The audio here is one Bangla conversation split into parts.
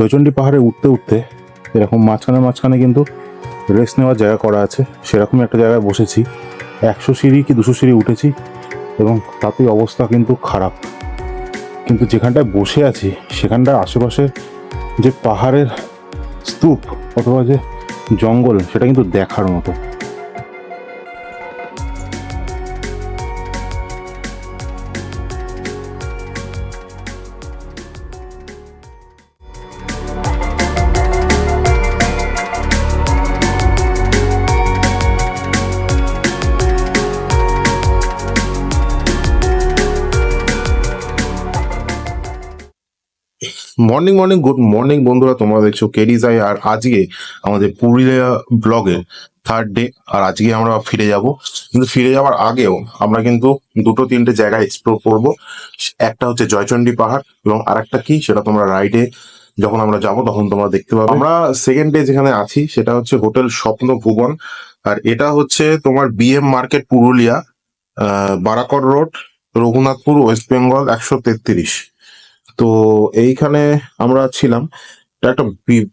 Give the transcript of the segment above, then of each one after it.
জয়চণ্ডী পাহাড়ে উঠতে উঠতে এরকম মাঝখানে মাঝখানে কিন্তু রেস্ট নেওয়ার জায়গা করা আছে। সেরকম একটা জায়গায় বসেছি। একশো সিঁড়ি কি দুশো সিঁড়ি উঠেছি এবং তাতে অবস্থা কিন্তু খারাপ। কিন্তু যেখানটায় বসে আছি, সেখানটার আশেপাশে যে পাহাড়ের স্তূপ অথবা যে জঙ্গল, সেটা কিন্তু দেখার মতো। মর্নিং মর্নিং গুড মর্নিং বন্ধুরা তোমরা দেখছ কেডিজাই আর আজকে আমাদের পুরুলিয়া ব্লগের থার্ড ডে আর আজকে আমরা ফিরে যাব। কিন্তু ফিরে যাওয়ার আগেও আমরা কিন্তু দুটো তিনটে জায়গায় এক্সপ্লোর করব। একটা হচ্ছে জয়চণ্ডী পাহাড় এবং আরেকটা কি সেটা তোমরা রাইডে যখন আমরা যাব তখন তোমরা দেখতে পাবে। আমরা সেকেন্ড ডে যেখানে আছি সেটা হচ্ছে হোটেল স্বপ্ন ভুবন আর এটা হচ্ছে তোমার BM market Purulia ah, Barakar road Raghunathpur West Bengal একশো তেত্রিশ। তো এইখানে আমরা ছিলাম। একটা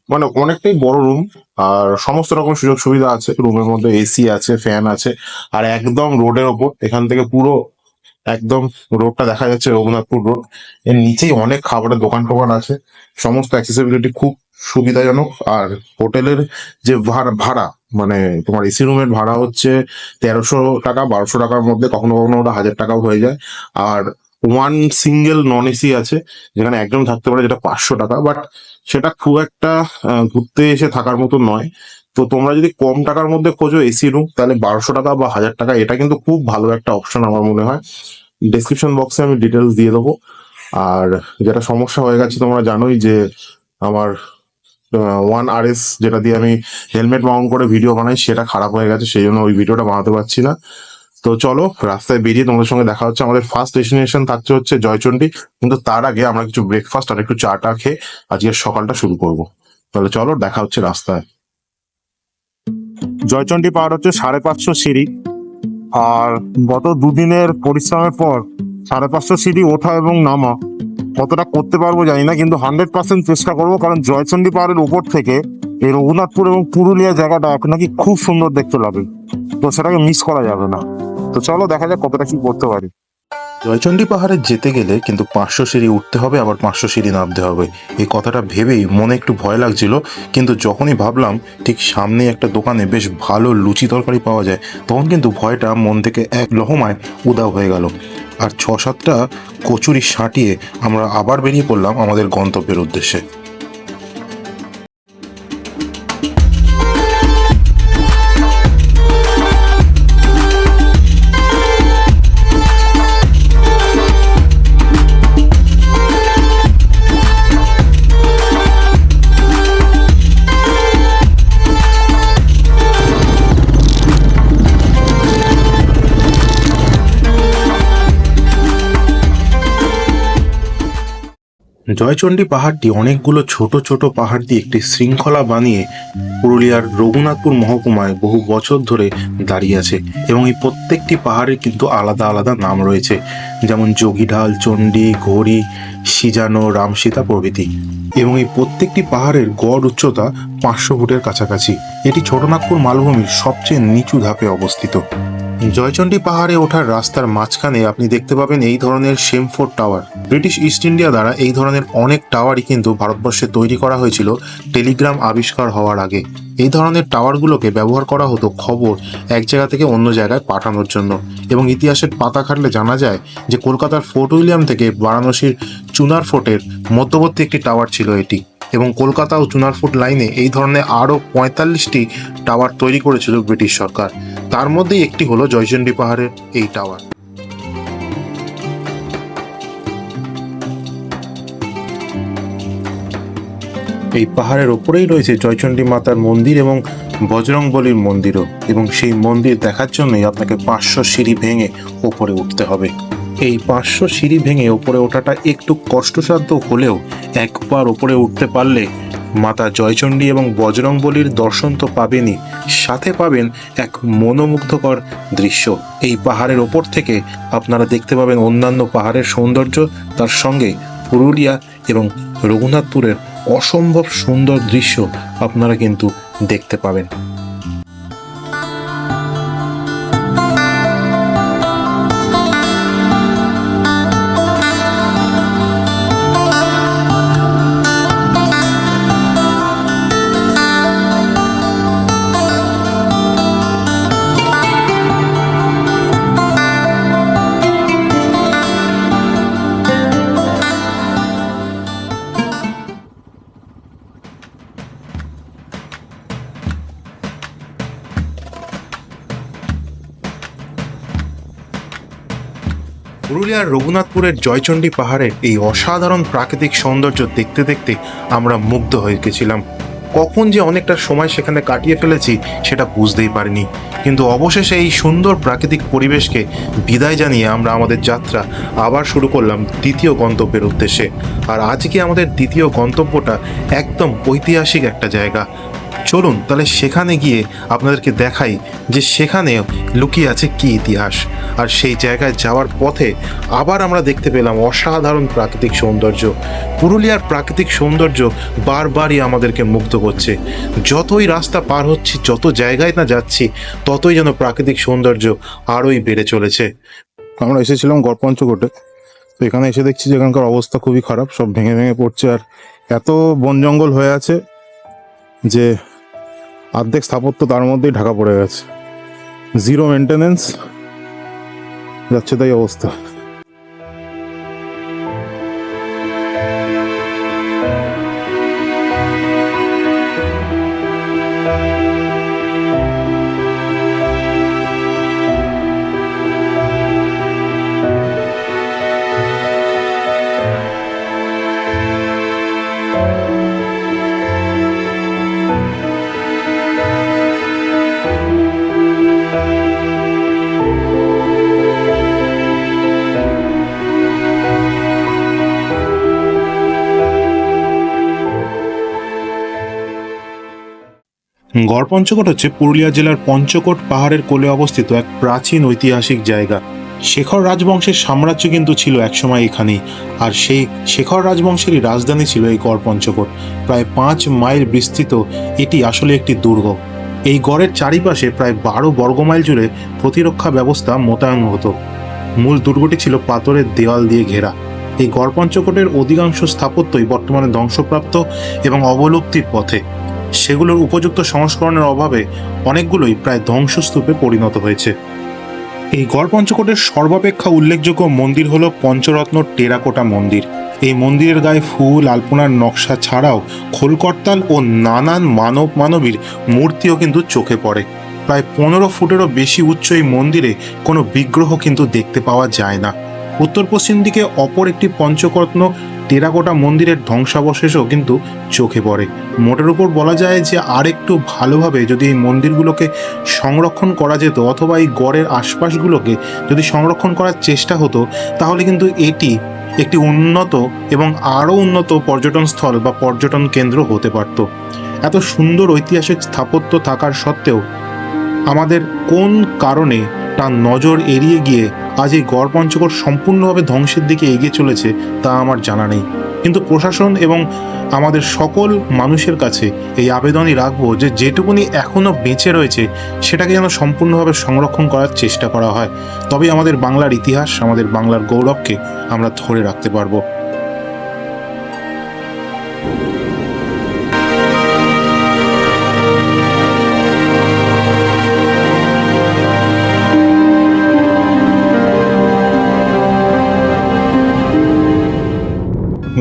মানে অনেকটাই বড় রুম আর সমস্ত রকম সুযোগ সুবিধা আছে। রুমের মধ্যে এসি আছে ফ্যান আছে, আর একদম রোডের ওপর। এখান থেকে পুরো একদম রোডটা দেখা যাচ্ছে রঘুনাথপুর রোড। এর নিচেই অনেক খাবারের দোকান টোকান আছে। সমস্ত অ্যাক্সেসিবিলিটি খুব সুবিধাজনক। আর হোটেলের যে ভাড়া ভাড়া মানে তোমার এসি রুমের ভাড়া হচ্ছে তেরোশো টাকা, বারোশো টাকার মধ্যে কখনো কখনো ওটা হাজার টাকাও হয়ে যায়। আর ওয়ান সিঙ্গেল নন এসি আছে, যেখানে একজন থাকতে পারে যেটা পাঁচশো টাকা বাট সেটা খুব একটা ঘুরতে এসে থাকার মতো নয়। তো তোমরা যদি কম টাকার মধ্যে খোঁজো এসি রুম তাহলে বারোশো টাকা বা হাজার টাকা, এটা কিন্তু খুব ভালো একটা অপশন আমার মনে হয়। ডেসক্রিপশন বক্সে আমি ডিটেলস দিয়ে দেবো। আর যেটা সমস্যা হয়ে গেছে, তোমরা জানোই যে আমার ওয়ান আর এস যেটা দিয়ে আমি হেলমেট মাউন্ট করে ভিডিও বানাই, সেটা খারাপ হয়ে গেছে, সেই জন্য ওই ভিডিওটা বানাতে পারছি না। তো চলো, রাস্তায় বেরিয়ে তোমাদের সঙ্গে দেখা হচ্ছে। আমাদের ফার্স্ট ডেস্টিনেশন থাকছে হচ্ছে জয়চন্ডী। কিন্তু তার আগে আমরা কিছু ব্রেকফাস্ট আর একটু চা টা খেয়ে আজকের সকালটা শুরু করব। তাহলে চলো, দেখা হচ্ছে রাস্তায়। জয়চন্ডী পাহাড় হচ্ছে সাড়ে পাঁচশো সিঁড়ি। আর গত দুদিনের পরিশ্রমের পর সাড়ে পাঁচশো সিঁড়ি ওঠা এবং নামা কতটা করতে পারব জানি না, কিন্তু হান্ড্রেড পার্সেন্ট চেষ্টা করব। কারণ জয়চন্ডী পাহাড়ের উপর থেকে এই রঘুনাথপুর এবং পুরুলিয়া জায়গাটা নাকি খুব সুন্দর দেখতে লাগে। তো সেটাকে মিস করা যাবে না। তো চলো দেখা যাক কতটা কি করতে পারি। জয়চণ্ডী পাহাড়ে যেতে গেলে কিন্তু পাঁচশো সিঁড়ি উঠতে হবে, আবার পাঁচশো সিঁড়ি নামতে হবে। এই কথাটা ভেবেই মনে একটু ভয় লাগছিল, কিন্তু যখনই ভাবলাম ঠিক সামনে একটা দোকানে বেশ ভালো লুচি তরকারি পাওয়া যায়, তখন কিন্তু ভয়টা মন থেকে এক লহমায় উদাও হয়ে গেল। আর ছ সাতটা কচুরি সাঁটিয়ে আমরা আবার বেরিয়ে পড়লাম আমাদের গন্তব্যের উদ্দেশ্যে। জয়চণ্ডী পাহাড়টি অনেকগুলো ছোট ছোট পাহাড় দিয়ে একটি শৃঙ্খলা বানিয়ে পুরুলিয়ার রঘুনাথপুর মহকুমায় বহু বছর ধরে দাঁড়িয়ে আছে এবং এই প্রত্যেকটি পাহাড়ের কিন্তু আলাদা আলাদা নাম রয়েছে। যেমন যোগীঢাল, চণ্ডী, ঘড়ি, সিজানো, রামসীতা প্রভৃতি। এবং এই প্রত্যেকটি পাহাড়ের গড় উচ্চতা পাঁচশো ফুটের কাছাকাছি। এটি ছোটনাগপুর মালভূমির সবচেয়ে নিচু ধাপে অবস্থিত। জয়চণ্ডী পাহাড়ে ওঠার রাস্তার মাঝখানে আপনি দেখতে পাবেন এই ধরনের semaphore tower. British East India দ্বারা এই ধরনের অনেক টাওয়ারই কিন্তু ভারতবর্ষে তৈরি করা হয়েছিল টেলিগ্রাম আবিষ্কার হওয়ার আগে। এই ধরনের টাওয়ারগুলোকে ব্যবহার করা হতো খবর এক জায়গা থেকে অন্য জায়গায় পাঠানোর জন্য এবং ইতিহাসের পাতা খাটলে জানা যায় যে কলকাতার ফোর্ট উইলিয়াম থেকে বারাণসীর চুনার ফোর্টের মধ্যবর্তী একটি টাওয়ার ছিল এটি। এবং কলকাতা ও চুনারফুট লাইনে এই ধরনের আরও পঁয়তাল্লিশটি টাওয়ার তৈরি করেছিল ব্রিটিশ সরকার। তার মধ্যেই একটি হলো জয়চণ্ডী পাহাড়ের এই টাওয়ার। এই পাহাড়ের ওপরেই রয়েছে জয়চণ্ডী মাতার মন্দির এবং বজরং বলির মন্দিরও এবং সেই মন্দির দেখার জন্যই আপনাকে পাঁচশো সিঁড়ি ভেঙে ওপরে উঠতে হবে। এই পাঁচশো সিঁড়ি ভেঙে ওপরে ওঠাটা একটু কষ্টসাধ্য হলেও একবার ওপরে উঠতে পারলে মাতা জয়চণ্ডী এবং বজরং বলির দর্শন তো পাবেনই। সাথে পাবেন এক মনোমুগ্ধকর দৃশ্য। এই পাহাড়ের ওপর থেকে আপনারা দেখতে পাবেন অন্যান্য পাহাড়ের সৌন্দর্য, তার সঙ্গে পুরুলিয়া এবং রঘুনাথপুরের অসম্ভব সুন্দর দৃশ্য আপনারা কিন্তু দেখতে পাবেন। পুরুলিয়ার রঘুনাথপুরের জয়চণ্ডী পাহাড়ের এই অসাধারণ প্রাকৃতিক সৌন্দর্য দেখতে দেখতে আমরা মুগ্ধ হয়ে গেছিলাম। কখন যে অনেকটা সময় সেখানে কাটিয়ে ফেলেছি, সেটা বুঝতেই পারিনি। কিন্তু অবশেষে এই সুন্দর প্রাকৃতিক পরিবেশকে বিদায় জানিয়ে আমরা আমাদের যাত্রা আবার শুরু করলাম দ্বিতীয় গন্তব্যের উদ্দেশ্যে। আর আজকে আমাদের দ্বিতীয় গন্তব্যটা একদম ঐতিহাসিক একটা জায়গা চলুন তাহলে সেখানে গিয়ে আপনাদেরকে দেখাই যে সেখানে লুকিয়ে আছে কি ইতিহাস। আর সেই জায়গায় যাওয়ার পথে আবার আমরা দেখতে পেলাম অসাধারণ প্রাকৃতিক সৌন্দর্য। পুরুলিয়ার প্রাকৃতিক সৌন্দর্য বারবারই আমাদেরকে মুগ্ধ করছে। যতই রাস্তা পার হচ্ছি, যত জায়গায় না যাচ্ছি, ততই যেন প্রাকৃতিক সৌন্দর্য আরোই বেড়ে চলেছে। আমরা এসেছিলাম গড়পঞ্চকোটে। তো এখানে এসে দেখছি যে এখানকার অবস্থা খুবই খারাপ, সব ভেঙে ভেঙে পড়ছে। আর এত বন জঙ্গল হয়ে আছে যে অর্ধেক স্থাপত্য তার মধ্যেই ঢাকা পড়ে গেছে। জিরো মেনটেনেন্স যাচ্ছে তাই অবস্থা। গড়পঞ্চকোট হচ্ছে পুরুলিয়া জেলার পঞ্চকোট পাহাড়ের কোলে অবস্থিত এক প্রাচীন ঐতিহাসিক জায়গা। শেখর রাজবংশের সাম্রাজ্য কিন্তু ছিল একসময় এখানেই, আর সেই শেখর রাজবংশেরই রাজধানী ছিল এই গড় পঞ্চকোট প্রায় পাঁচ মাইল বিস্তৃত, এটি আসলে একটি দুর্গ। এই গড়ের চারিপাশে প্রায় বারো বর্গমাইল জুড়ে প্রতিরক্ষা ব্যবস্থা মোতায়েন হতো। মূল দুর্গটি ছিল পাথরের দেওয়াল দিয়ে ঘেরা। এই গড় পঞ্চকোটের অধিকাংশ স্থাপত্যই বর্তমানে ধ্বংসপ্রাপ্ত এবং অবলুপ্তির পথে। সেগুলোর উপযুক্ত সংস্করণের অভাবে অনেকগুলোই প্রায় ধ্বংসস্তূপে পরিণত হয়েছে। এই গড় পঞ্চকোটের সর্বাপেক্ষা উল্লেখযোগ্য মন্দির হলো পঞ্চরত্ন টেরাকোটা মন্দির। এই মন্দিরের গায়ে ফুল, আলপনার নকশা ছাড়াও খোলকর্তাল ও নানান মানব মানবীর মূর্তিও কিন্তু চোখে পড়ে। প্রায় পনেরো ফুটেরও বেশি উচ্চ এই মন্দিরে কোনো বিগ্রহ কিন্তু দেখতে পাওয়া যায় না। উত্তর পশ্চিম দিকে অপর একটি পঞ্চরত্ন টেরাকোটা মন্দিরের ধ্বংসাবশেষও কিন্তু চোখে পড়ে। মোটের উপর বলা যায় যে আরেকটু ভালোভাবে যদি এই মন্দিরগুলোকে সংরক্ষণ করা যেত অথবা এই গড়ের আশপাশগুলোকে যদি সংরক্ষণ করার চেষ্টা হতো, তাহলে কিন্তু এটি একটি উন্নত এবং আরও উন্নত পর্যটন স্থল বা পর্যটন কেন্দ্র হতে পারত। এত সুন্দর ঐতিহাসিক স্থাপত্য থাকার সত্ত্বেও আমাদের কোন কারণে তার নজর এড়িয়ে গিয়ে আজ এই গড় পঞ্চকোট সম্পূর্ণভাবে ধ্বংসের দিকে এগিয়ে চলেছে তা আমার জানা নেই। কিন্তু প্রশাসন এবং আমাদের সকল মানুষের কাছে এই আবেদনই রাখব যে যেটুকুনি এখনও বেঁচে রয়েছে, সেটাকে যেন সম্পূর্ণভাবে সংরক্ষণ করার চেষ্টা করা হয়। তবেই আমাদের বাংলার ইতিহাস, আমাদের বাংলার গৌরবকে আমরা ধরে রাখতে পারব।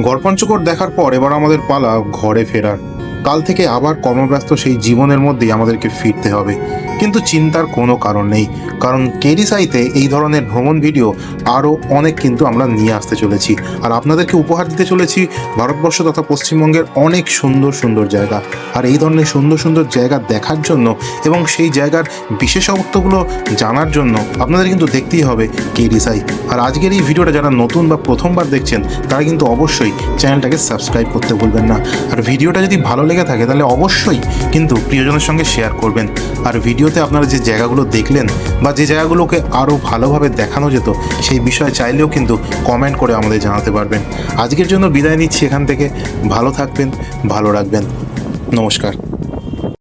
গড়পঞ্চকোট দেখার পর এবার আমাদের পালা ঘরে ফেরার। কাল থেকে আবার কর্মব্যস্ত সেই জীবনের মধ্যেই আমাদেরকে ফিরতে হবে। কিন্তু চিন্তার কোনো কারণ নেই। কারণ কেরিসাইতে এই ধরনের ভ্রমণ ভিডিও আরও অনেক কিন্তু আমরা নিয়ে আসতে চলেছি। আর আপনাদেরকে উপহার দিতে চলেছি ভারতবর্ষ তথা পশ্চিমবঙ্গের অনেক সুন্দর সুন্দর জায়গা। আর এই ধরনের সুন্দর সুন্দর জায়গা দেখার জন্য এবং সেই জায়গার বিশেষত্বগুলো জানার জন্য আপনাদের কিন্তু দেখতেই হবে কেরিসাই আর আজকের এই ভিডিওটা যারা নতুন বা প্রথমবার দেখছেন, তারা কিন্তু অবশ্যই চ্যানেলটাকে সাবস্ক্রাইব করতে ভুলবেন না। আর ভিডিওটা যদি ভালো লেগে থাকে, তাহলে অবশ্যই কিন্তু প্রিয়জনের সঙ্গে শেয়ার করবেন। আর ভিডিওতে আপনারা যে জায়গাগুলো দেখলেন বা যে জায়গাগুলোকে আরও ভালোভাবে দেখানো যেত, সেই বিষয়ে চাইলেও কিন্তু কমেন্ট করে আমাদের জানাতে পারবেন। আজকের জন্য বিদায় নিচ্ছি এখান থেকে। ভালো থাকবেন, ভালো রাখবেন। নমস্কার।